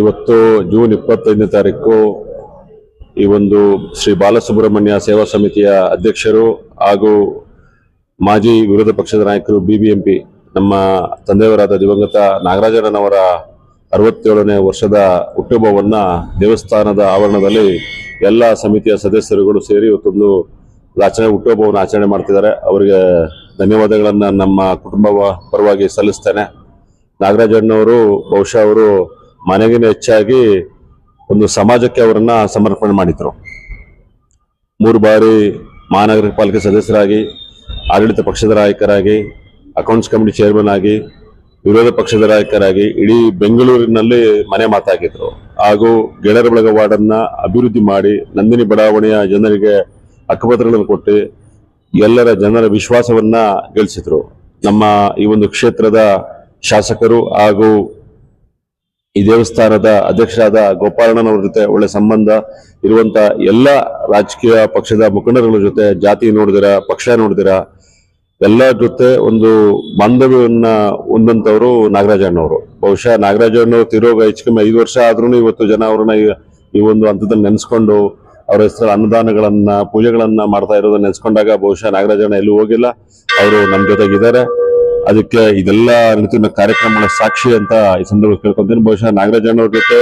ಇವತ್ತು ಜೂನ್ ಇಪ್ಪತ್ತೈದನೇ ತಾರೀಕು ಈ ಒಂದು ಶ್ರೀ ಬಾಲಸುಬ್ರಹ್ಮಣ್ಯ ಸೇವಾ ಸಮಿತಿಯ ಅಧ್ಯಕ್ಷರು ಹಾಗೂ ಮಾಜಿ ವಿರೋಧ ಪಕ್ಷದ ನಾಯಕರು ಬಿಬಿಎಂಪಿ, ನಮ್ಮ ತಂದೆಯವರಾದ ದಿವಂಗತ ನಾಗರಾಜರನ್ನವರ ಅರವತ್ತೇಳನೇ ವರ್ಷದ ಹುಟ್ಟುಹಬ್ಬವನ್ನು ದೇವಸ್ಥಾನದ ಆವರಣದಲ್ಲಿ ಎಲ್ಲ ಸಮಿತಿಯ ಸದಸ್ಯರುಗಳು ಸೇರಿ ಇವತ್ತೊಂದು ಆಚರಣೆ ಹುಟ್ಟುಹಬ್ಬವನ್ನು ಆಚರಣೆ ಮಾಡ್ತಿದ್ದಾರೆ. ಅವರಿಗೆ ಧನ್ಯವಾದಗಳನ್ನು ನಮ್ಮ ಕುಟುಂಬ ಪರವಾಗಿ ಸಲ್ಲಿಸ್ತೇನೆ. ನಾಗರಾಜಣ್ಣವರು ಬಹುಶಃ ಅವರು ಮನೆಗಿನ ಹೆಚ್ಚಾಗಿ ಒಂದು ಸಮಾಜಕ್ಕೆ ಅವರನ್ನ ಸಮರ್ಪಣೆ ಮಾಡಿದ್ರು. ಮೂರು ಬಾರಿ ಮಹಾನಗರ ಪಾಲಿಕೆ ಸದಸ್ಯರಾಗಿ, ಆಡಳಿತ ಪಕ್ಷದ ನಾಯಕರಾಗಿ ಅಕೌಂಟ್ಸ್ ಕಮಿಟಿ ಚೇರ್ಮನ್ ಆಗಿ, ವಿರೋಧ ಪಕ್ಷದ ನಾಯಕರಾಗಿ ಇಡೀ ಬೆಂಗಳೂರಿನಲ್ಲಿ ಮನೆ ಮಾತಾಗಿದ್ರು. ಹಾಗೂ ಗೆಳೆಯರ ಬಳಗ ವಾರ್ಡನ್ನ ಅಭಿವೃದ್ಧಿ ಮಾಡಿ ನಂದಿನಿ ಬಡಾವಣೆಯ ಜನರಿಗೆ ಹಕ್ಕುಪತ್ರಗಳನ್ನು ಕೊಟ್ಟು ಎಲ್ಲರ ಜನರ ವಿಶ್ವಾಸವನ್ನ ಗಳಿಸಿದ್ರು. ನಮ್ಮ ಈ ಒಂದು ಕ್ಷೇತ್ರದ ಶಾಸಕರು ಹಾಗೂ ಈ ದೇವಸ್ಥಾನದ ಅಧ್ಯಕ್ಷರಾದ ಗೋಪಾಲಣ್ಣನವರ ಜೊತೆ ಒಳ್ಳೆ ಸಂಬಂಧ ಇರುವಂತ ಎಲ್ಲ ರಾಜಕೀಯ ಪಕ್ಷದ ಮುಖಂಡರುಗಳ ಜೊತೆ ಜಾತಿ ನೋಡಿದಿರ, ಪಕ್ಷ ನೋಡಿದಿರ, ಎಲ್ಲ ಜೊತೆ ಒಂದು ಬಾಂಧವ್ಯವನ್ನ ಹೊಂದಂತವರು ನಾಗರಾಜಣ್ಣವರು ಬಹುಶಃ ನಾಗರಾಜಣ್ಣವರು ತಿರೋಗ ಹೆಚ್ಚು ಕಮ್ಮಿ ಐದು ವರ್ಷ ಆದ್ರೂ ಇವತ್ತು ಜನ ಅವ್ರನ್ನ ಈ- ಒಂದು ಹಂತದಲ್ಲಿ ನೆನೆಸ್ಕೊಂಡು ಅವರ ಹೆಸರು ಅನ್ನದಾನಗಳನ್ನ, ಪೂಜೆಗಳನ್ನ ಮಾಡ್ತಾ ಇರೋದನ್ನ ನೆನೆಸ್ಕೊಂಡಾಗ ಬಹುಶಃ ನಾಗರಾಜಣ್ಣ ಎಲ್ಲೂ ಹೋಗಿಲ್ಲ. ಅವರು ನಮ್ಮ ಜೊತೆಗಿದ್ದಾರೆ. ಅದಕ್ಕೆ ಇದೆಲ್ಲ ರೀತಿಯ ಕಾರ್ಯಕ್ರಮಗಳ ಸಾಕ್ಷಿ ಅಂತ ಈ ಸಂದರ್ಭ ಕೇಳ್ಕೊಂತೀನಿ. ಬಹುಶಃ ನಾಗರಾಜ್ ಜೊತೆ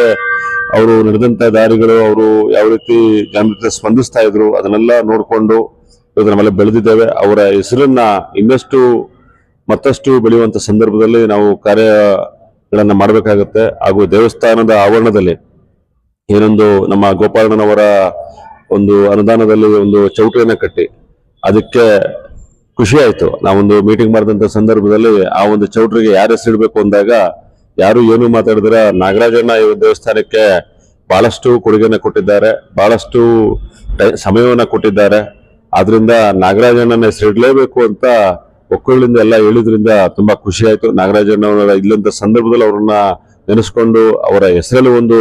ಅವರು ನಡೆದಂತ ದಾರಿಗಳು, ಅವರು ಯಾವ ರೀತಿ ಜನರ ಸ್ಪಂದಿಸ್ತಾ ಇದ್ರು, ಅದನ್ನೆಲ್ಲ ನೋಡಿಕೊಂಡು ಇವತ್ತು ನಮ್ಮೆಲ್ಲ ಬೆಳೆದಿದ್ದೇವೆ. ಅವರ ಹೆಸರನ್ನ ಇನ್ನಷ್ಟು ಮತ್ತಷ್ಟು ಬೆಳೆಯುವಂತ ಸಂದರ್ಭದಲ್ಲಿ ನಾವು ಕಾರ್ಯಗಳನ್ನ ಮಾಡಬೇಕಾಗತ್ತೆ. ಹಾಗೂ ದೇವಸ್ಥಾನದ ಆವರಣದಲ್ಲಿ ಏನೊಂದು ನಮ್ಮ ಗೋಪಾಲಣ್ಣನವರ ಒಂದು ಅನುದಾನದಲ್ಲಿ ಒಂದು ಚೌಟ್ರಿಯನ್ನ ಕಟ್ಟಿ, ಅದಕ್ಕೆ ಖುಷಿ ಆಯ್ತು. ನಾವೊಂದು ಮೀಟಿಂಗ್ ಮಾಡಿದಂತ ಸಂದರ್ಭದಲ್ಲಿ ಆ ಒಂದು ಚೌಟ್ರಿಗೆ ಯಾರು ಹೆಸರು ಇಡಬೇಕು ಅಂದಾಗ ಯಾರು ಏನು ಮಾತಾಡಿದ್ರ ನಾಗರಾಜಣ್ಣ ಈ ದೇವಸ್ಥಾನಕ್ಕೆ ಬಹಳಷ್ಟು ಕೊಡುಗೆನ ಕೊಟ್ಟಿದ್ದಾರೆ, ಬಹಳಷ್ಟು ಸಮಯವನ್ನ ಕೊಟ್ಟಿದ್ದಾರೆ. ಆದ್ರಿಂದ ನಾಗರಾಜಣ್ಣನ ಹೆಸರು ಇಡಲೇಬೇಕು ಅಂತ ಒಕ್ಕಳಿಂದ ಎಲ್ಲ ಹೇಳಿದ್ರಿಂದ ತುಂಬಾ ಖುಷಿ ಆಯ್ತು. ನಾಗರಾಜಣ್ಣವರ ಇಲ್ಲಂತ ಸಂದರ್ಭದಲ್ಲಿ ಅವ್ರನ್ನ ನೆನೆಸ್ಕೊಂಡು ಅವರ ಹೆಸರಲ್ಲಿ ಒಂದು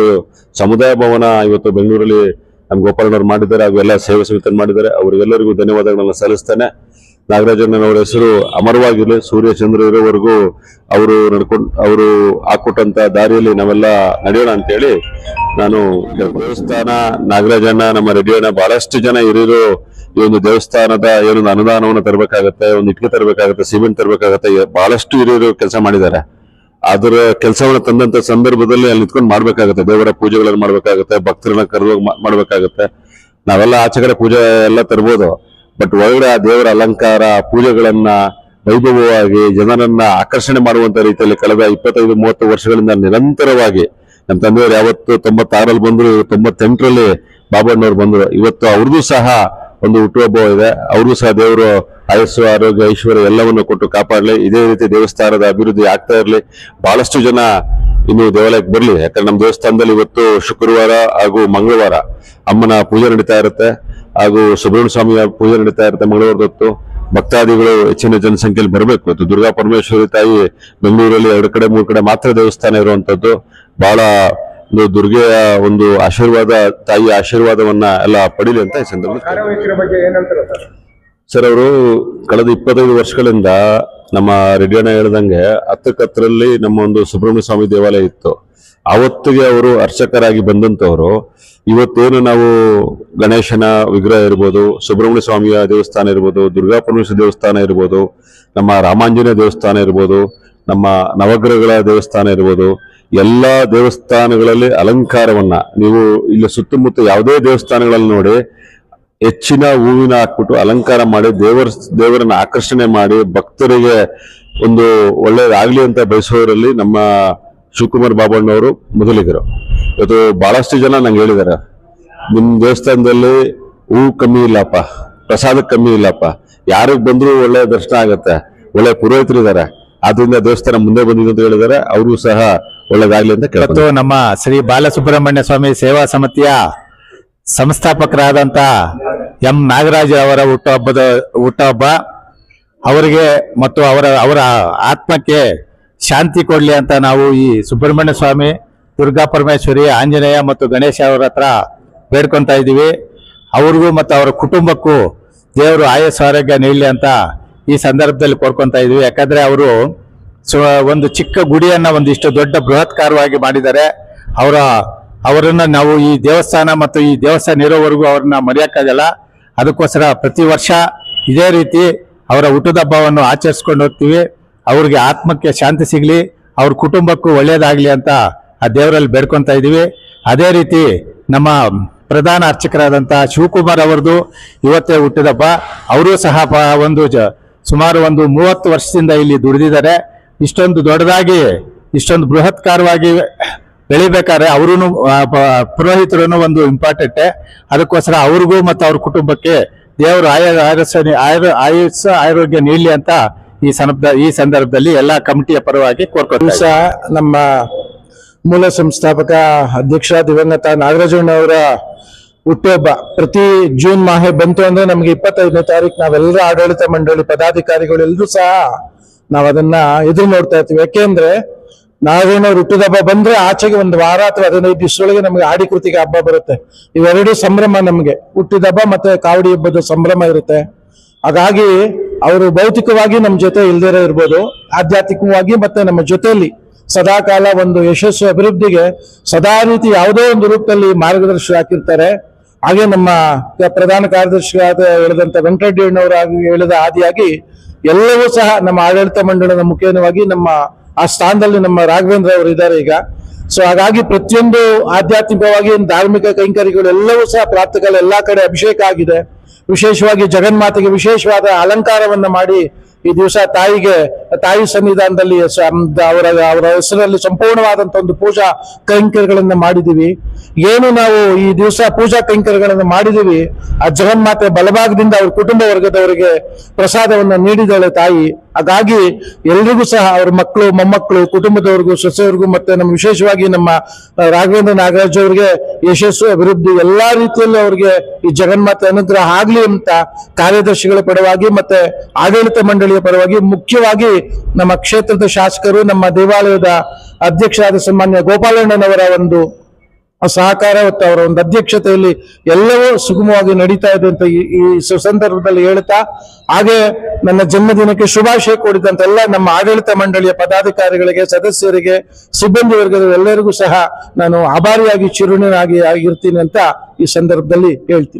ಸಮುದಾಯ ಭವನ ಇವತ್ತು ಬೆಂಗಳೂರಲ್ಲಿ ನಮ್ಮ ಗೋಪಾಲನವ್ರು ಮಾಡಿದ್ದಾರೆ, ಹಾಗೂ ಎಲ್ಲ ಸೇವೆ ಸಮಿತಿ ಮಾಡಿದ್ದಾರೆ. ಅವರಿಗೆಲ್ಲರಿಗೂ ಧನ್ಯವಾದಗಳನ್ನ ಸಲ್ಲಿಸ್ತೇನೆ. ನಾಗರಾಜಣ್ಣನವರ ಹೆಸರು ಅಮರವಾಗಿರಲಿ. ಸೂರ್ಯ ಇರೋವರೆಗೂ ಅವರು ನಡ್ಕೊಂಡು, ಅವರು ಹಾಕೊಟ್ಟಂತ ದಾರಿಯಲ್ಲಿ ನಾವೆಲ್ಲ ನಡೆಯೋಣ ಅಂತೇಳಿ ನಾನು ದೇವಸ್ಥಾನ ನಾಗರಾಜಣ್ಣ ನಮ್ಮ ರೆಡಿಯೋನ ಬಹಳಷ್ಟು ಜನ ಹಿರಿಯರು ಈ ಒಂದು ದೇವಸ್ಥಾನದ ಏನೊಂದು ಅನುದಾನವನ್ನು ತರಬೇಕಾಗತ್ತೆ, ಒಂದು ಇಟ್ಕೆ ತರಬೇಕಾಗತ್ತೆ, ಸಿಮೆಂಟ್ ತರಬೇಕಾಗತ್ತೆ ಬಹಳಷ್ಟು ಹಿರಿಯರು ಕೆಲಸ ಮಾಡಿದ್ದಾರೆ. ಅದರ ಕೆಲಸವನ್ನು ತಂದಂತ ಸಂದರ್ಭದಲ್ಲಿ ಅಲ್ಲಿ ನಿಂತ್ಕೊಂಡು ಮಾಡ್ಬೇಕಾಗತ್ತೆ. ದೇವರ ಪೂಜೆಗಳನ್ನು ಮಾಡ್ಬೇಕಾಗತ್ತೆ, ಭಕ್ತರನ್ನ ಕರೆದು ಮಾಡ್ಬೇಕಾಗತ್ತೆ. ನಾವೆಲ್ಲ ಆಚೆ ಕಡೆ ಪೂಜೆ ಎಲ್ಲ ತರ್ಬೋದು. ಬಟ್ ಒಳಗಡೆ ದೇವರ ಅಲಂಕಾರ, ಪೂಜೆಗಳನ್ನ ವೈಭವವಾಗಿ ಜನರನ್ನ ಆಕರ್ಷಣೆ ಮಾಡುವಂತ ರೀತಿಯಲ್ಲಿ ಕಳೆದ ಇಪ್ಪತ್ತೈದು, ಮೂವತ್ತು ವರ್ಷಗಳಿಂದ ನಿರಂತರವಾಗಿ ನಮ್ಮ ತಂದೆಯವರು ಯಾವತ್ತು ತೊಂಬತ್ತಾರಲ್ಲಿ ಬಂದ್ರು, ತೊಂಬತ್ತೆಂಟರಲ್ಲಿ ಬಾಬಣ್ಣವ್ರು ಬಂದ್ರು. ಇವತ್ತು ಅವ್ರದ್ದು ಸಹ ಒಂದು ಹುಟ್ಟುಹಬ್ಬ ಇದೆ. ಅವ್ರಿಗೂ ಸಹ ದೇವರು ಆಯಸ್ಸು, ಆರೋಗ್ಯ, ಐಶ್ವರ್ಯ ಎಲ್ಲವನ್ನು ಕೊಟ್ಟು ಕಾಪಾಡಲಿ. ಇದೇ ರೀತಿ ದೇವಸ್ಥಾನದ ಅಭಿವೃದ್ಧಿ ಆಗ್ತಾ ಇರಲಿ. ಬಹಳಷ್ಟು ಜನ ಇನ್ನು ದೇವಾಲಯಕ್ಕೆ ಬರಲಿ. ಯಾಕಂದ್ರೆ ನಮ್ಮ ದೇವಸ್ಥಾನದಲ್ಲಿ ಇವತ್ತು ಶುಕ್ರವಾರ ಹಾಗೂ ಮಂಗಳವಾರ ಅಮ್ಮನ ಪೂಜೆ ನಡೀತಾ ಇರುತ್ತೆ. ಹಾಗೂ ಸುಬ್ರಹ್ಮಣ್ಯ ಸ್ವಾಮಿಯ ಪೂಜೆ ನಡೀತಾ ಇರುತ್ತೆ ಮಂಗಳವಾರದ ಹೊತ್ತು. ಭಕ್ತಾದಿಗಳು ಹೆಚ್ಚಿನ ಜನಸಂಖ್ಯೆಯಲ್ಲಿ ಬರಬೇಕು. ಇವತ್ತು ದುರ್ಗಾ ಪರಮೇಶ್ವರಿ ತಾಯಿ ಬೆಂಗಳೂರಲ್ಲಿ ಎರಡು ಕಡೆ ಮೂರು ಕಡೆ ಮಾತ್ರ ದೇವಸ್ಥಾನ ಇರುವಂತದ್ದು ಬಹಳ ಒಂದು ದುರ್ಗೆಯ ಒಂದು ಆಶೀರ್ವಾದ ತಾಯಿಯ ಆಶೀರ್ವಾದವನ್ನ ಎಲ್ಲ ಪಡೀಲಿ ಅಂತ ಈ ಸಂದರ್ಭದಲ್ಲಿ ಸರ್? ಅವರು ಕಳೆದ ಇಪ್ಪತ್ತೈದು ವರ್ಷಗಳಿಂದ ನಮ್ಮ ರೆಡ್ಡಿಯಣ್ಣ ಹೇಳ್ದಂಗೆ ಹತ್ತಕ್ಕತ್ತರಲ್ಲಿ ನಮ್ಮ ಒಂದು ಸುಬ್ರಹ್ಮಣ್ಯ ಸ್ವಾಮಿ ದೇವಾಲಯ ಇತ್ತು. ಆವತ್ತಿಗೆ ಅವರು ಅರ್ಚಕರಾಗಿ ಬಂದಂತವರು ಇವತ್ತೇನು ನಾವು ಗಣೇಶನ ವಿಗ್ರಹ ಇರ್ಬೋದು, ಸುಬ್ರಹ್ಮಣ್ಯ ಸ್ವಾಮಿಯ ದೇವಸ್ಥಾನ ಇರ್ಬೋದು ದುರ್ಗಾ ಪರಮೇಶ್ವರ ದೇವಸ್ಥಾನ ಇರ್ಬೋದು, ನಮ್ಮ ರಾಮಾಂಜನೇಯ ದೇವಸ್ಥಾನ ಇರ್ಬೋದು, ನಮ್ಮ ನವಗ್ರಹಗಳ ದೇವಸ್ಥಾನ ಇರ್ಬೋದು, ಎಲ್ಲ ದೇವಸ್ಥಾನಗಳಲ್ಲಿ ಅಲಂಕಾರವನ್ನ ನೀವು ಇಲ್ಲಿ ಸುತ್ತಮುತ್ತ ಯಾವುದೇ ದೇವಸ್ಥಾನಗಳಲ್ಲಿ ನೋಡಿ, ಹೆಚ್ಚಿನ ಹೂವಿನ ಹಾಕ್ಬಿಟ್ಟು ಅಲಂಕಾರ ಮಾಡಿ, ದೇವರ, ದೇವರನ್ನ ಆಕರ್ಷಣೆ ಮಾಡಿ, ಭಕ್ತರಿಗೆ ಒಂದು ಒಳ್ಳೆಯದಾಗಲಿ ಅಂತ ಬಯಸೋರಲ್ಲಿ ನಮ್ಮ ಶಿವಕುಮಾರ್ ಬಾಬಣ್ಣವರು ಮೊದಲಿಗರು. ಇವತ್ತು ಬಹಳಷ್ಟು ಜನ ನಂಗೆ ಹೇಳಿದ್ದಾರೆ ನಿಮ್ಮ ದೇವಸ್ಥಾನದಲ್ಲಿ ಹೂ ಕಮ್ಮಿ ಇಲ್ಲಪ್ಪ, ಪ್ರಸಾದ ಕಮ್ಮಿ ಇಲ್ಲಪ್ಪ, ಯಾರಿಗೆ ಬಂದ್ರು ಒಳ್ಳೆ ದರ್ಶನ ಆಗತ್ತೆ, ಒಳ್ಳೆ ಪುರೋಹಿತರು ಇದ್ದಾರೆ ಆದ್ರಿಂದ ದೇವಸ್ಥಾನ ಮುಂದೆ ಬಂದಿದೆ ಅಂತ ಹೇಳಿದ್ದಾರೆ ಅವರು ಸಹ ಒಳ್ಳೇದಾಗ್ಲಿ ಅಂತ ಕೇಳ್ತಾರೆ ನಮ್ಮ ಶ್ರೀ ಬಾಲಸುಬ್ರಹ್ಮಣ್ಯ ಸ್ವಾಮಿ ಸೇವಾ ಸಮಿತಿಯ ಸಂಸ್ಥಾಪಕರಾದಂತ ಎಂ. ನಾಗರಾಜ್ ಅವರ ಹುಟ್ಟುಹಬ್ಬದ ಹುಟ್ಟುಹಬ್ಬ, ಅವರಿಗೆ ಮತ್ತು ಅವರ ಅವರ ಆತ್ಮಕ್ಕೆ ಶಾಂತಿ ಕೊಡಲಿ ಅಂತ ನಾವು ಈ ಸುಬ್ರಹ್ಮಣ್ಯ ಸ್ವಾಮಿ, ದುರ್ಗಾ ಪರಮೇಶ್ವರಿ, ಆಂಜನೇಯ ಮತ್ತು ಗಣೇಶ ಅವರ ಹತ್ರ ಬೇಡ್ಕೊತಾ ಇದ್ದೀವಿ. ಅವ್ರಿಗೂ ಮತ್ತು ಅವರ ಕುಟುಂಬಕ್ಕೂ ದೇವರು ಆಯಸ್ಸು, ಆರೋಗ್ಯ, ನೀಡಲಿ ಅಂತ ಈ ಸಂದರ್ಭದಲ್ಲಿ ಕೋರ್ಕೊತಾ ಇದೀವಿ ಯಾಕಂದರೆ ಅವರು ಒಂದು ಚಿಕ್ಕ ಗುಡಿಯನ್ನು ಒಂದಿಷ್ಟು ದೊಡ್ಡ ಬೃಹತ್ಕಾರವಾಗಿ ಮಾಡಿದ್ದಾರೆ. ಅವರ, ಅವರನ್ನು ನಾವು ಈ ದೇವಸ್ಥಾನ ಮತ್ತು ಈ ದೇವಸ್ಥಾನ ಇರೋವರೆಗೂ ಅವ್ರನ್ನ ಮರೆಯೋಕ್ಕಾಗಲ್ಲ ಅದಕ್ಕೋಸ್ಕರ ಪ್ರತಿ ವರ್ಷ ಇದೇ ರೀತಿ ಅವರ ಹುಟ್ಟದ ಹಬ್ಬವನ್ನು ಆಚರಿಸ್ಕೊಂಡು ಹೋಗ್ತೀವಿ. ಅವ್ರಿಗೆ ಆತ್ಮಕ್ಕೆ ಶಾಂತಿ ಸಿಗಲಿ, ಅವ್ರ ಕುಟುಂಬಕ್ಕೂ ಒಳ್ಳೆಯದಾಗಲಿ ಅಂತ ಆ ದೇವರಲ್ಲಿ ಬೇಡ್ಕೊತಾ ಇದ್ದೀವಿ ಅದೇ ರೀತಿ ನಮ್ಮ ಪ್ರಧಾನ ಅರ್ಚಕರಾದಂಥ ಶಿವಕುಮಾರ್ ಅವರದು ಇವತ್ತೇ ಹುಟ್ಟಿದಪ್ಪ ಅವರು ಸಹ ಒಂದು ಸುಮಾರು ಒಂದು ಮೂವತ್ತು ವರ್ಷದಿಂದ ಇಲ್ಲಿ ದುಡಿದಿದ್ದಾರೆ. ಇಷ್ಟೊಂದು ದೊಡ್ಡದಾಗಿ, ಇಷ್ಟೊಂದು ಬೃಹತ್ಕಾರವಾಗಿ ಬೆಳಿಬೇಕಾದ್ರೆ ಅವರು ಪುರೋಹಿತರು ಒಂದು ಇಂಪಾರ್ಟೆಂಟೆ. ಅದಕ್ಕೋಸ್ಕರ ಅವ್ರಿಗೂ ಮತ್ತು ಅವ್ರ ಕುಟುಂಬಕ್ಕೆ ದೇವರು ಆಯ ಆಯಸ್ಸ ಆಯುರ್, ಆಯುಸ್ಸ, ಆರೋಗ್ಯ ನೀಡಲಿ ಅಂತ ಈ ಸಂದರ್ಭ, ಈ ಸಂದರ್ಭದಲ್ಲಿ ಎಲ್ಲಾ ಕಮಿಟಿಯ ಪರವಾಗಿ ಕೋರ್ಕೊಂಡು ಸಹ ನಮ್ಮ ಮೂಲ ಸಂಸ್ಥಾಪಕ ಅಧ್ಯಕ್ಷ ದಿವಂಗತ ನಾಗರಾಜಣ್ಣ ಅವರ ಹುಟ್ಟುಹಬ್ಬ ಪ್ರತಿ ಜೂನ್ ಮಾಹೆ ಬಂತು ಅಂದ್ರೆ ನಮ್ಗೆ ಇಪ್ಪತ್ತೈದನೇ ತಾರೀಕು ನಾವೆಲ್ಲರೂ ಆಡಳಿತ ಮಂಡಳಿ ಪದಾಧಿಕಾರಿಗಳು ಎಲ್ಲರೂ ಸಹ ನಾವ್ ಅದನ್ನ ಎದುರು ನೋಡ್ತಾ ಇರ್ತೀವಿ. ಯಾಕೆಂದ್ರೆ ಅವ್ರ ಹುಟ್ಟುಹಬ್ಬ ಬಂದ್ರೆ ಆಚೆಗೆ ಒಂದು ವಾರ ಅಥವಾ ಹದಿನೈದು ದಿವಸದೊಳಗೆ ನಮ್ಗೆ ಆಡಿ ಕೃತಿಗೆ ಹಬ್ಬ ಬರುತ್ತೆ. ಇವೆರಡು ಸಂಭ್ರಮ ನಮ್ಗೆ. ಹುಟ್ಟಿದ ಹಬ್ಬ ಮತ್ತೆ ಕಾವಡಿ ಹಬ್ಬದ ಸಂಭ್ರಮ ಇರುತ್ತೆ. ಹಾಗಾಗಿ ಅವರು ಭೌತಿಕವಾಗಿ ನಮ್ಮ ಜೊತೆ ಇಲ್ದಿರೋ ಇರ್ಬೋದು, ಆಧ್ಯಾತ್ಮಿಕವಾಗಿ ಮತ್ತೆ ನಮ್ಮ ಜೊತೆಯಲ್ಲಿ ಸದಾಕಾಲ ಒಂದು ಯಶಸ್ಸು ಅಭಿವೃದ್ಧಿಗೆ ಸದಾ ರೀತಿ ಯಾವುದೋ ಒಂದು ರೂಪದಲ್ಲಿ ಮಾರ್ಗದರ್ಶಿ ಹಾಕಿರ್ತಾರೆ. ಹಾಗೆ ನಮ್ಮ ಪ್ರಧಾನ ಕಾರ್ಯದರ್ಶಿಗಳಾದ ಹೇಳಿದಂತ ವೆಂಕಟರೆಡ್ಡಿಯಣ್ಣವರು ಆಗಿ ಹೇಳಿದ ಆದಿಯಾಗಿ ಎಲ್ಲವೂ ಸಹ ನಮ್ಮ ಆಡಳಿತ ಮಂಡಳದ ಮುಖೇನವಾಗಿ ನಮ್ಮ ಆ ಸ್ಥಾನದಲ್ಲಿ ನಮ್ಮ ರಾಘವೇಂದ್ರ ಅವರು ಇದ್ದಾರೆ ಈಗ. ಸೊ ಹಾಗಾಗಿ ಪ್ರತಿಯೊಂದು ಆಧ್ಯಾತ್ಮಿಕವಾಗಿ ಧಾರ್ಮಿಕ ಕೈಂಕರ್ಯಗಳು ಎಲ್ಲವೂ ಸಹ ಪ್ರಾತಃಕಾಲ ಎಲ್ಲಾ ಕಡೆ ಅಭಿಷೇಕ ಆಗಿದೆ. ವಿಶೇಷವಾಗಿ ಜಗನ್ಮಾತೆಗೆ ವಿಶೇಷವಾದ ಅಲಂಕಾರವನ್ನು ಮಾಡಿ ಈ ದಿವಸ ತಾಯಿಗೆ, ತಾಯಿ ಸನ್ನಿಧಾನದಲ್ಲಿ ಅವರ ಅವರ ಹೆಸರಲ್ಲಿ ಸಂಪೂರ್ಣವಾದಂತ ಒಂದು ಪೂಜಾ ಕೈಂಕರ್ಯಗಳನ್ನ ಮಾಡಿದೀವಿ ಏನು ನಾವು ಈ ದಿವಸ ಪೂಜಾ ಕೈಂಕರ್ಯಗಳನ್ನ ಮಾಡಿದೀವಿ ಆ ಜಗನ್ಮಾತೆ ಬಲಭಾಗದಿಂದ ಅವ್ರ ಕುಟುಂಬ ವರ್ಗದವರಿಗೆ ಪ್ರಸಾದವನ್ನ ನೀಡಿದಾಳೆ ತಾಯಿ. ಹಾಗಾಗಿ ಎಲ್ರಿಗೂ ಸಹ ಅವ್ರ ಮಕ್ಕಳು, ಮೊಮ್ಮಕ್ಕಳು, ಕುಟುಂಬದವ್ರಿಗೂ, ಸೊಸೆಯವ್ರಿಗೂ ಮತ್ತೆ ನಮ್ಮ ವಿಶೇಷವಾಗಿ ನಮ್ಮ ರಾಘವೇಂದ್ರ ನಾಗರಾಜ್ ಅವರಿಗೆ ಯಶಸ್ಸು, ಅಭಿವೃದ್ಧಿ ಎಲ್ಲಾ ರೀತಿಯಲ್ಲೂ ಅವ್ರಿಗೆ ಈ ಜಗನ್ಮಾತೆ ಅನುಗ್ರಹ ಆಗ್ಲಿ ಅಂತ ಕಾರ್ಯದರ್ಶಿಗಳ ಪರವಾಗಿ ಮತ್ತೆ ಆಡಳಿತ ಮಂಡಳಿಯ ಪರವಾಗಿ ಮುಖ್ಯವಾಗಿ ನಮ್ಮ ಕ್ಷೇತ್ರದ ಶಾಸಕರು, ನಮ್ಮ ದೇವಾಲಯದ ಅಧ್ಯಕ್ಷರಾದ ಸನ್ಮಾನ್ಯ ಗೋಪಾಲಣ್ಣನವರ ಒಂದು ಸಹಕಾರ ಮತ್ತು ಅವರ ಒಂದು ಅಧ್ಯಕ್ಷತೆಯಲ್ಲಿ ಎಲ್ಲವೂ ಸುಗಮವಾಗಿ ನಡೀತಾ ಇದೆ ಅಂತ ಈ ಸಂದರ್ಭದಲ್ಲಿ ಹೇಳ್ತಾ, ಹಾಗೆ ನನ್ನ ಜನ್ಮದಿನಕ್ಕೆ ಶುಭಾಶಯ ಕೋರಿದಂತ ಎಲ್ಲ ನಮ್ಮ ಆಡಳಿತ ಮಂಡಳಿಯ ಪದಾಧಿಕಾರಿಗಳಿಗೆ, ಸದಸ್ಯರಿಗೆ, ಸಿಬ್ಬಂದಿ ವರ್ಗದ ಎಲ್ಲರಿಗೂ ಸಹ ನಾನು ಆಭಾರಿಯಾಗಿ ಚಿರುಣನಾಗಿ ಆಗಿರ್ತೀನಿ ಅಂತ ಈ ಸಂದರ್ಭದಲ್ಲಿ ಹೇಳ್ತೀನಿ.